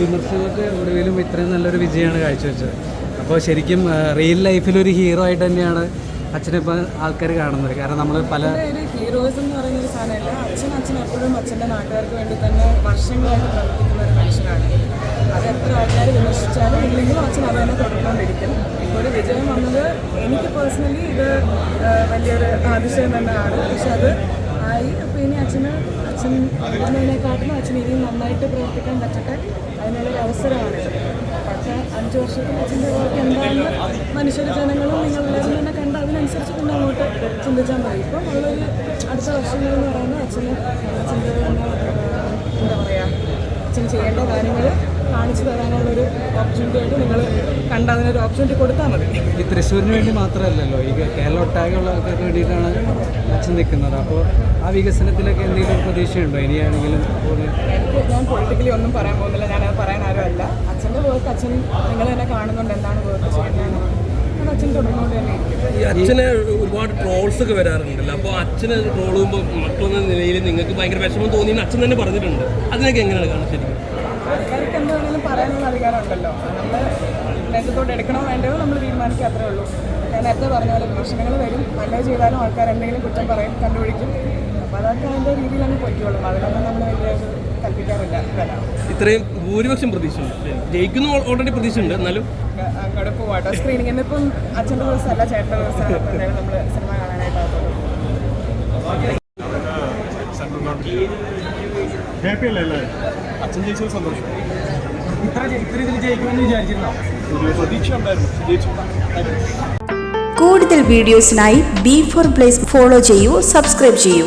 വിമർശകർക്ക് ഒടുവിലും ഇത്രയും നല്ലൊരു വിജയമാണ് കാഴ്ചവെച്ചത്. അപ്പോൾ ശരിക്കും റിയൽ ലൈഫിൽ ഒരു ഹീറോ ആയിട്ട് തന്നെയാണ് അച്ഛനെ ഇപ്പോൾ ആൾക്കാർ കാണുന്നത്. കാരണം നമ്മൾ പല ഹീറോയിസം എന്ന് പറയുന്ന ഒരു സാധനമല്ല. അച്ഛൻ അച്ഛൻ എപ്പോഴും അച്ഛന്റെ നാട്ടുകാർക്ക് വേണ്ടി തന്നെ വർഷങ്ങളായിട്ട് പ്രവർത്തിക്കുന്ന ഒരു മനുഷ്യനാണ്. അത് എത്ര ആൾക്കാർ വിമർശിച്ചാലും ഇല്ലെങ്കിലും അച്ഛൻ അത് തന്നെ തുടർന്നുകൊണ്ടിരിക്കും. ഇപ്പോൾ ഒരു വിജയം വന്നത് എനിക്ക് പേഴ്സണലി ഇത് വലിയൊരു അതിശയം തന്നെയാണ്. പക്ഷെ അത് ആയി. അച്ഛന് അച്ഛൻ എന്നതിനെക്കാട്ടിലും അച്ഛൻ ഇനിയും നന്നായിട്ട് പ്രവർത്തിക്കാൻ പറ്റട്ടെ? അതിനുള്ളൊരു അവസരമാണ്. പക്ഷേ അഞ്ച് വർഷത്തിൽ അച്ഛന്റെ വർക്ക് എന്താണെന്ന് മനുഷ്യർ ജനങ്ങളും നിങ്ങളെല്ലാവരും തന്നെ കണ്ട് അതിനനുസരിച്ച് പിന്നെ അങ്ങോട്ട് ചിന്തിച്ചാൽ മതി. ഇപ്പം ഉള്ളൊരു അടുത്ത വർഷങ്ങൾ എന്ന് പറയുന്നത് അച്ഛന് അച്ഛന്റെ എന്താ പറയുക അച്ഛൻ ചെയ്യേണ്ട കാര്യങ്ങൾ കാണിച്ചു തരാനുള്ളൊരു ഓപ്പർച്യൂണിറ്റി ആയിട്ട് നിങ്ങൾ കണ്ട അതിനൊരു ഓപ്പർച്യൂണിറ്റി കൊടുത്താൽ മതി. ഈ തൃശ്ശൂരിന് വേണ്ടി മാത്രമല്ലല്ലോ ഈ കേരള ഒട്ടാകെയുള്ള ആൾക്കാർക്ക് വേണ്ടിയിട്ടാണ് അച്ഛൻ നിൽക്കുന്നത്. അപ്പോൾ ആ വികസനത്തിലൊക്കെ എന്തെങ്കിലും പ്രതീക്ഷയുണ്ടോ? ഇനിയാണെങ്കിലും എനിക്ക് ഞാൻ പൊളിറ്റിക്കലി ഒന്നും പറയാൻ പോകുന്നില്ല. ഞാനത് പറയാൻ ആരുമല്ല അച്ഛന്റെ വർക്ക് അച്ഛൻ നിങ്ങൾ തന്നെ കാണുന്നുണ്ട്. എന്താണ് വർക്ക് ചെയ്യുന്നത് അച്ഛൻ തുടർന്നുകൊണ്ട് തന്നെ. ഇരിക്കും ഈ അച്ഛന് ഒരുപാട് ട്രോൾസ് ഒക്കെ വരാറുണ്ടല്ലോ. അപ്പോൾ അച്ഛന് ട്രോൾ ചെയ്യുമ്പോൾ മക്കളെന്ന നിലയിൽ നിങ്ങൾക്ക് ഭയങ്കര വിഷമം തോന്നിയെന്ന് അച്ഛൻ തന്നെ പറഞ്ഞിട്ടുണ്ട്. അതിനൊക്കെ എങ്ങനെയാണ് കാണുന്നത് ശരിക്കും? ആൾക്കാർക്ക് എന്താണെങ്കിലും പറയാനുള്ള അധികാരമുണ്ടല്ലോ. നമ്മൾ രംഗത്തോട്ട് എടുക്കണോ വേണ്ടയോ നമ്മൾ തീരുമാനിക്കുക അത്രേ ഉള്ളൂ. ഞാൻ നേരത്തെ പറഞ്ഞ പോലെ വിമർശനങ്ങൾ വരും. നല്ലത് ചെയ്താലും ആൾക്കാർ എന്തെങ്കിലും കുറ്റം പറയും കണ്ടുപിടിക്കും. അപ്പോൾ അതൊക്കെ അതിന്റെ രീതിയിൽ തന്നെ പൊയ്ക്കോളും. അതിലൊന്നും നമ്മൾ വലിയ കൽപ്പിക്കാറില്ല. ഇത്രയും ഭൂരിപക്ഷം പ്രതീക്ഷയുണ്ട്. ജയിക്കുന്നു ഓൾറെഡി പ്രതീക്ഷയുണ്ട്. എന്നാലും അങ്ങോട്ട് പോവാട്ടോ. സ്ക്രീനിങ് ഇന്നിപ്പം അച്ഛന്റെ ദിവസമല്ല ചേട്ടന്റെ ദിവസം. നമ്മൾ സിനിമ അല്ലേ എല്ലാവരും അച്ഛൻ ജയിച്ചത് സന്തോഷം. ഇത്ര ഇത്ര ഇതിൽ ജയിക്കുമെന്ന് വിചാരിച്ചിരുന്നോ? ഒരു പ്രതീക്ഷ ഉണ്ടായിരുന്നു ജയിച്ചു. കൂടുതൽ വീഡിയോസിനായി ബി ഫോർ പ്ലേസ് ഫോളോ ചെയ്യൂ സബ്സ്ക്രൈബ് ചെയ്യൂ.